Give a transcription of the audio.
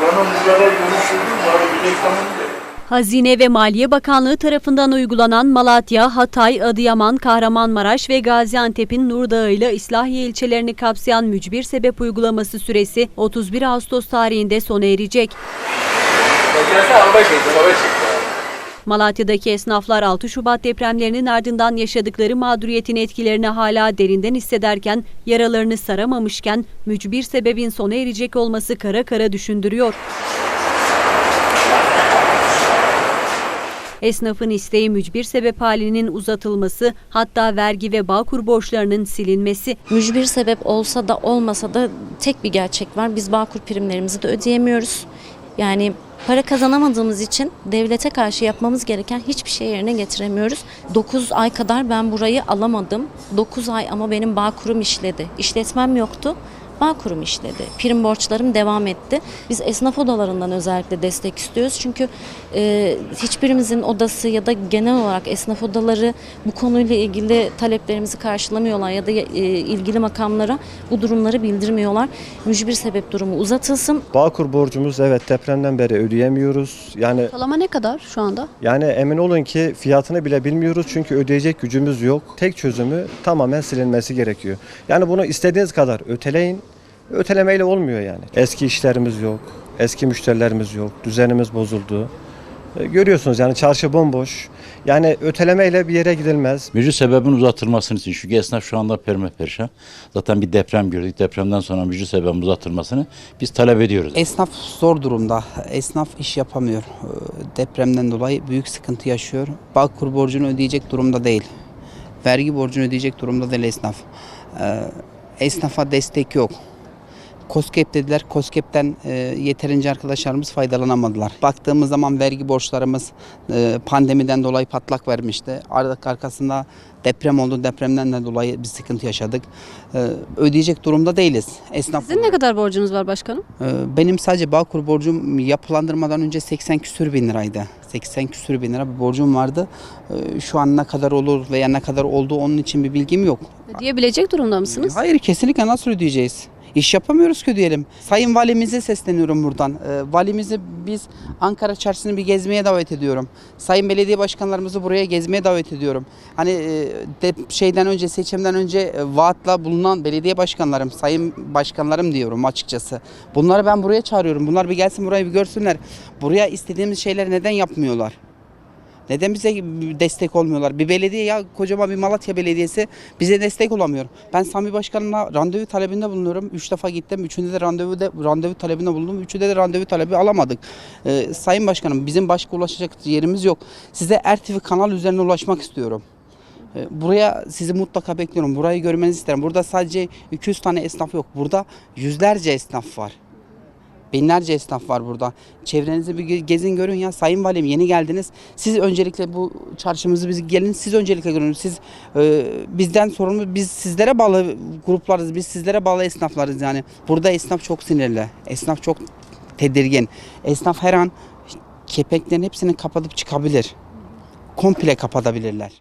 Bari bir reklamını da. Hazine ve Maliye Bakanlığı tarafından uygulanan Malatya, Hatay, Adıyaman, Kahramanmaraş ve Gaziantep'in Nurdağı ile İslahiye ilçelerini kapsayan mücbir sebep uygulaması süresi 31 Ağustos tarihinde sona erecek. Gelse araba çekti, araba çekti. Malatya'daki esnaflar 6 Şubat depremlerinin ardından yaşadıkları mağduriyetin etkilerini hala derinden hissederken, yaralarını saramamışken mücbir sebebin sona erecek olması kara kara düşündürüyor. Esnafın isteği mücbir sebep halinin uzatılması, hatta vergi ve bağkur borçlarının silinmesi. Mücbir sebep olsa da olmasa da tek bir gerçek var. Biz Bağkur primlerimizi de ödeyemiyoruz. Yani para kazanamadığımız için devlete karşı yapmamız gereken hiçbir şey yerine getiremiyoruz. 9 ay kadar ben burayı alamadım. 9 ay ama benim Bağkur'um işledi. İşletmem yoktu. Bağkur'um işledi. Prim borçlarım devam etti. Biz esnaf odalarından özellikle destek istiyoruz. Çünkü e, hiçbirimizin odası ya da genel olarak esnaf odaları bu konuyla ilgili taleplerimizi karşılamıyorlar ya da e, ilgili makamlara bu durumları bildirmiyorlar. Mücbir sebep durumu uzatılsın. Bağkur borcumuz evet depremden beri ödeyemiyoruz. Yani Ortalama ne kadar şu anda? yani emin olun ki fiyatını bile bilmiyoruz çünkü ödeyecek gücümüz yok. Tek çözümü tamamen silinmesi gerekiyor. Yani bunu istediğiniz kadar öteleyin. Ötelemeyle olmuyor yani. Eski işlerimiz yok. Eski müşterilerimiz yok. Düzenimiz bozuldu. E, Görüyorsunuz yani çarşı bomboş. Yani ötelemeyle bir yere gidilmez. Mücbir sebebin uzatılmasını için çünkü esnaf şu anda perme perişan. Zaten bir deprem gördük. Depremden sonra mücbir sebebin uzatılmasını biz talep ediyoruz. Esnaf zor durumda. Esnaf iş yapamıyor. Ee, Depremden dolayı büyük sıkıntı yaşıyor. Bağkur borcunu ödeyecek durumda değil. Vergi borcunu ödeyecek durumda değil esnaf. Ee, Esnafa destek yok. COSGAP dediler. COSGAP'ten e, yeterince arkadaşlarımız faydalanamadılar. Baktığımız zaman vergi borçlarımız e, pandemiden dolayı patlak vermişti. Ar- Arkasında deprem oldu. Depremden de dolayı bir sıkıntı yaşadık. E, ödeyecek durumda değiliz. Esnaf Sizin ne kadar borcunuz var başkanım? ee, Benim sadece Bağkur borcum yapılandırmadan önce 80 küsür bin liraydı. 80 küsür bin lira bir borcum vardı. Ee, Şu an ne kadar olur veya ne kadar oldu onun için bir bilgim yok. Ödeyebilecek durumda mısınız? Hayır kesinlikle nasıl ödeyeceğiz? İş yapamıyoruz ki diyelim. Sayın valimize sesleniyorum buradan. Ee, valimizi biz Ankara çarşısını bir gezmeye davet ediyorum. Sayın belediye başkanlarımızı buraya gezmeye davet ediyorum. Hani e, de, şeyden önce seçimden önce e, vaatla bulunan belediye başkanlarım, sayın başkanlarım diyorum açıkçası. Bunları ben buraya çağırıyorum. Bunlar bir gelsin burayı bir görsünler. Buraya istediğimiz şeyleri neden yapmıyorlar? Neden bize destek olmuyorlar? Bir belediye ya kocaman bir Malatya Belediyesi bize destek olamıyor. Ben Sami Başkanımla randevu talebinde bulunuyorum. Üç defa gittim. Üçünde de randevu, de, randevu talebinde bulundum. Üçünde de randevu talebi alamadık. Ee, Sayın Başkanım bizim başka ulaşacak yerimiz yok. Size RTV kanal üzerine ulaşmak istiyorum. Ee, Buraya sizi mutlaka bekliyorum. Burayı görmenizi isterim. Burada sadece 200 tane esnaf yok. Burada yüzlerce esnaf var. Binlerce esnaf var burada. Çevrenizi bir ge- gezin görün ya. Sayın Valim yeni geldiniz. Siz öncelikle bu çarşımızı biz gelin siz öncelikle görün. Siz e, bizden sorumlu biz sizlere bağlı gruplarız. Biz sizlere bağlı esnaflarız yani. Burada esnaf çok sinirli. Esnaf çok tedirgin. Esnaf her an kepenklerin hepsini kapatıp çıkabilir. Komple kapatabilirler.